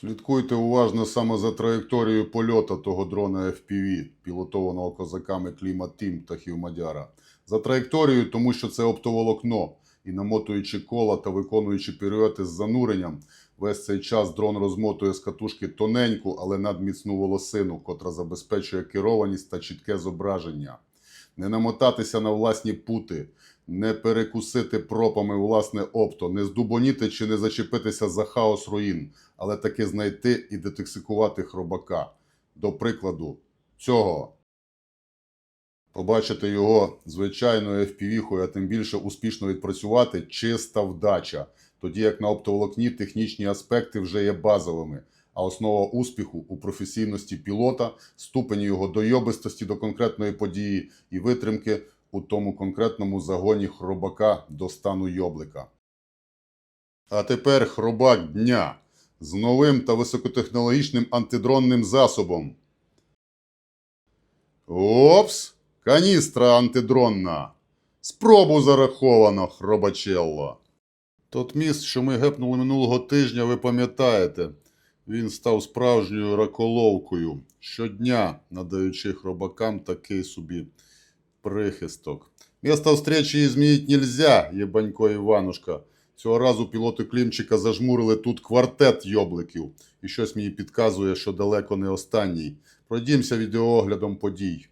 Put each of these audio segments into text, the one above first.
Слідкуйте уважно саме за траєкторією польоту того дрона FPV, пілотованого козаками Кліма Тім та Хівмадяра. За траєкторією, тому що це оптоволокно, і намотуючи кола та виконуючи піруети з зануренням, весь цей час дрон розмотує з катушки тоненьку, але надміцну волосину, котра забезпечує керованість та чітке зображення. Не намотатися на власні пути, не перекусити пропами власне опто, не здубоніти чи не зачепитися за хаос руїн, але таки знайти і детоксикувати хробака. До прикладу, цього. Побачити його звичайною FPV-хою, а тим більше успішно відпрацювати чиста вдача, тоді як на оптоволокні технічні аспекти вже є базовими, а основа успіху у професійності пілота, ступені його дойобистості до конкретної події і витримки у тому конкретному загоні хробака до стану йоблика. А тепер хробак дня з новим та високотехнологічним антидронним засобом. Опс! Каністра антидронна. Спробу зараховано, хробачелло. Тот міст, що ми гепнули минулого тижня, ви пам'ятаєте. Він став справжньою раколовкою, щодня надаючи хробакам такий собі прихисток. Место встречи изменить нельзя, єбанько Іванушка. Цього разу пілоти Клімчика зажмурили тут квартет йобликів. І щось мені підказує, що далеко не останній. Пройдімося відеооглядом подій.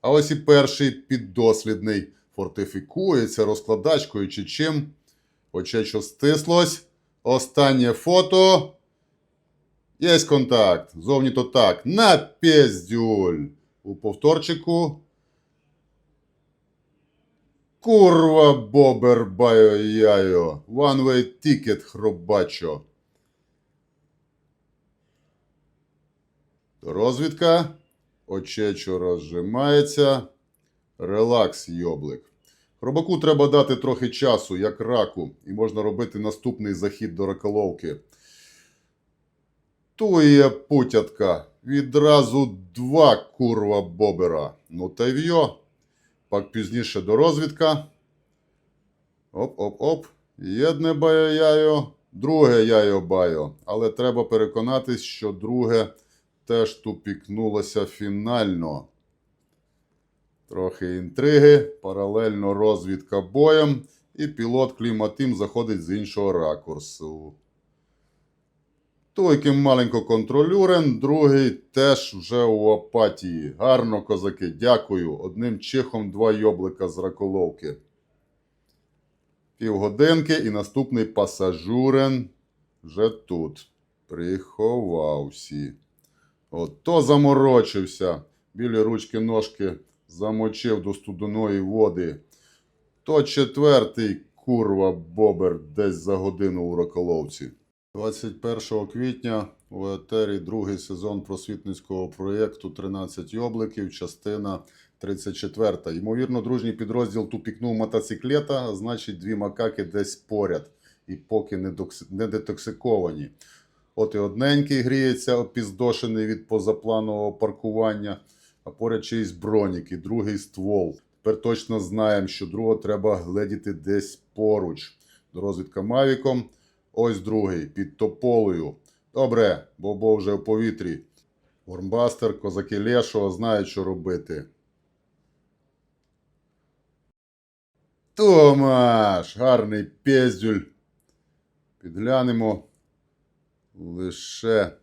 А ось і перший піддослідний. Фортифікується розкладачкою чи чим. Оче що стислось. Останнє фото. Єсть контакт. Зовні то так. На піздюль. У повторчику. Курва бобер байо яйо. One way ticket хробачо. Розвідка. Очечо розжимається. Релакс, йоблик. Хробаку треба дати трохи часу, як раку, і можна робити наступний захід до раколовки. Тує путятка. Відразу два курва бобера. Ну та й вйо. Пак пізніше до розвідка. Оп-оп-оп. Єдне баю яйо, друге яйо баю. Але треба переконатись, що друге теж тупікнулося фінально. Трохи інтриги, паралельно розвідка боєм, і пілот Кліматим заходить з іншого ракурсу. Той, маленько контролюрен, другий теж вже у апатії. Гарно, козаки, дякую. Одним чихом два йоблика з раколовки. Півгодинки і наступний пасажурен вже тут. Приховався. Ото заморочився. Білі ручки ножки замочив до студеної води. То четвертий курва бобер десь за годину у раколовці. 21 квітня у етері другий сезон просвітницького проєкту «13 йобликів, частина 34. Ймовірно, дружній підрозділ тупікнув мотоциклета, а значить дві макаки десь поряд і поки не, не детоксиковані. От і одненький гріється, опіздошений від позапланового паркування, а поряд чийсь бронік і другий ствол. Тепер точно знаємо, що другого треба гледіти десь поруч. До розвідка Мавіком. Ось другий, під тополею. Добре, бобо вже в повітрі. Вормбастер, козаки Лешого знають, що робити. Томаш, гарний пездюль. Підглянемо. Лише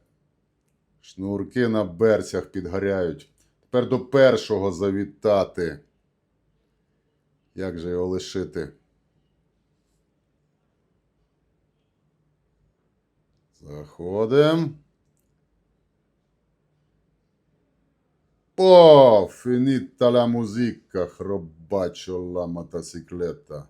шнурки на берцях підгоряють. Тепер до першого завітати. Як же його лишити? Заходим. О, finita la musica, хробачо la мотоциклета.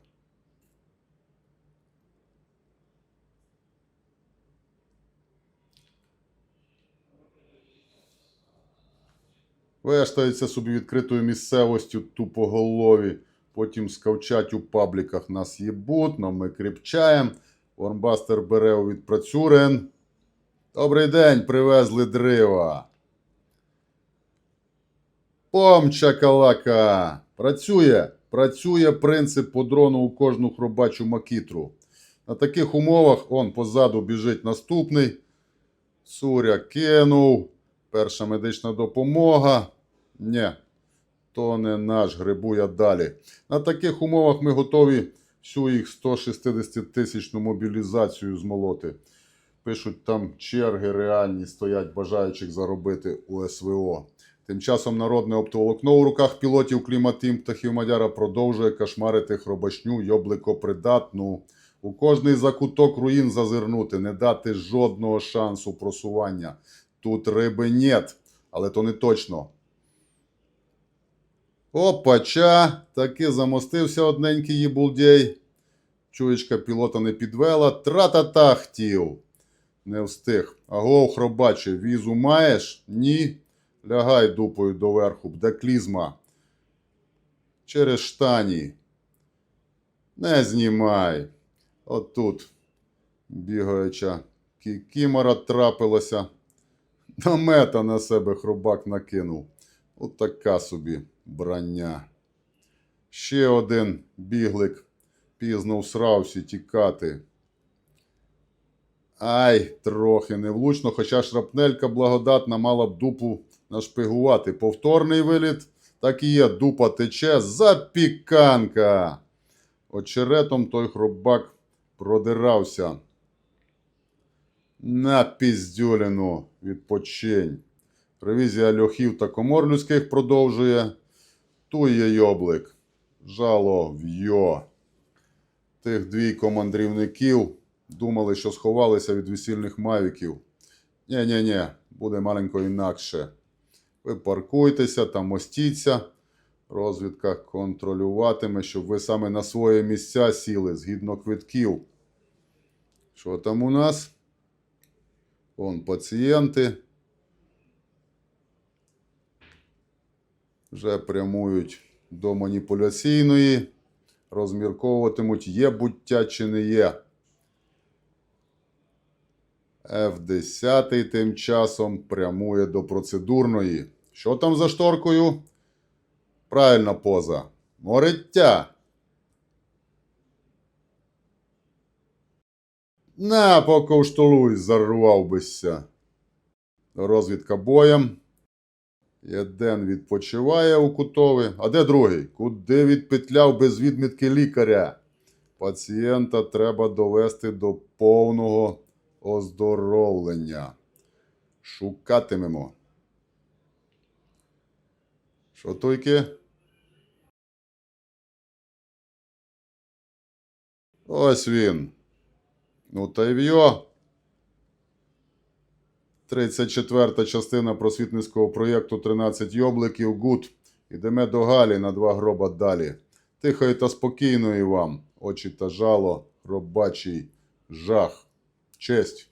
Вештаються собі відкритою місцевостю тупоголові, потім скавчать у пабліках нас єбут, но ми кріпчаємо. Вормбастер бере у відпрацюрен. Добрий день, привезли дрива. Пом, чакалака! Працює, працює принцип по дрону у кожну хробачу макітру. На таких умовах, он позаду біжить наступний. Цуря кинув. Перша медична допомога. Нє, то не наш, грибує далі. На таких умовах ми готові всю їх 160 тисячну мобілізацію змолоти. Пишуть, там черги реальні стоять бажаючих заробити у СВО. Тим часом народне оптоволокно у руках пілотів кліматим птахів Мадяра продовжує кошмарити хробачню йобликопридатну. У кожний закуток руїн зазирнути, не дати жодного шансу просування. Тут риби нет, але то не точно. Опача, таки замостився одненький їбулдєй. Чуєчка пілота не підвела, тра-та-та хотів. Не встиг. Агов, хробаче, візу маєш? Ні. Лягай дупою доверху, бде клізма. Через штані. Не знімай. Отут бігаюча кікімора трапилася. Намета на себе хробак накинув. От така собі брання. Ще один біглик пізно всрався тікати. Ай, трохи невлучно, хоча шрапнелька благодатна мала б дупу нашпигувати. Повторний виліт, так і є, дупа тече, запіканка. Очеретом той хробак продирався. На піздюліну відпочинь. Ревізія льохів та комор людських продовжує. Тує йоблик. Жало в'йо. Тих двійко мандрівників думали, що сховалися від весільних мавіків. Нє-нє-нє, буде маленько інакше. Ви паркуйтеся та мостіться. Розвідка контролюватиме, щоб ви саме на свої місця сіли згідно квитків. Що там у нас? Вон пацієнти. Вже прямують до маніпуляційної. Розмірковуватимуть, є буття чи не є. F10 тим часом прямує до процедурної. Що там за шторкою? Правильна поза. Мориття. На, поковштолуй, зарвав бися. Розвідка боєм. Єден відпочиває у кутові. А де другий? Куди відпетляв без відмітки лікаря? Пацієнта треба довести до повного оздоровлення. Шукатимемо. Що тільки? Ось він. Ну та й в'йо. 34 частина просвітницького проєкту 13 йобликів. Гуд. Ідемо до Галі на два гроба далі. Тихої та спокійної вам. Очі та жало, робачий жах. Честь.